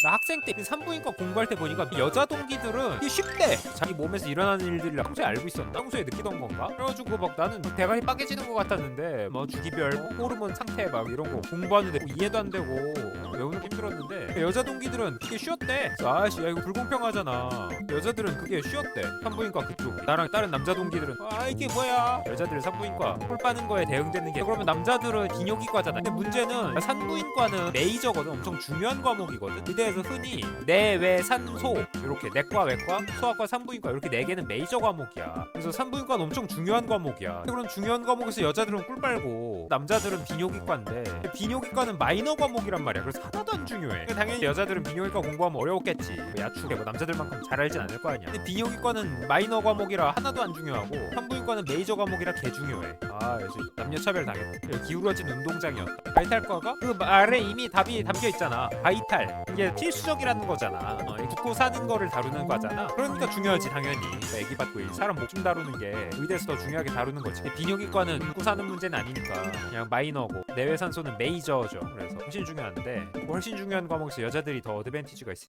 나 학생 때그 산부인과 공부할 때 보니까 여자 동기들은 쉽대 자기 몸에서 일어나는 일들을 평소에 알고 있었나? 평소에 느끼던 건가? 그래가지고 막 나는 대가리 빠개지는 것 같았는데 뭐 주기별 뭐 호르몬 상태 막 이런 거 공부하는데 뭐 이해도 안 되고 외우는 게 힘들었는데 여자 동기들은 그게 쉬웠대. 아씨 야 이거 불공평하잖아. 여자들은 그게 쉬웠대. 산부인과 그쪽. 나랑 다른 남자 동기들은 아 이게 뭐야? 여자들 산부인과 뿔 빠는 거에 대응되는 게. 그러면 남자들은 비뇨기과잖아. 근데 문제는 산부인과는 메이저거든. 엄청 중요한 과목이거든. 의대에서 흔히 내외 산소 이렇게 내과 외과 소아과 산부인과 이렇게 네 개는 메이저 과목이야. 그래서 산부인과는 엄청 중요한 과목이야. 그런 중요한 과목에서 여자들은 꿀 빨고 남자들은 비뇨기과인데 비뇨기과는 마이너 과목이란 말이야. 그래서 하나도 안 중요해 당연히 여자들은 비뇨기과 공부하면 어려웠겠지. 뭐 야축에 뭐 남자들만큼 잘 알진 않을 거 아니야. 근데 비뇨기과는 마이너 과목이라 하나도 안 중요하고 산부인과는 메이저 과목이라 개 중요해. 아 그래서 남녀 차별 당했다 기울어진 운동장이었다. 바이탈과가? 그 말에 이미 답이 담겨 있잖아. 바이탈. 이게 필수적이라는 거잖아. 어, 이 죽고 사는 거를 다루는 거잖아. 그러니까 중요하지 당연히. 그러니까 애기 받고 이 사람 목숨 다루는 게 의대에서 더 중요하게 다루는 거지. 비뇨기과는 죽고 사는 문제는 아니니까. 그냥 마이너고. 내외산소는 메이저죠. 그래서 훨씬 중요한데 훨씬 중요한 과목 여자들이 더 어드밴티지가 있어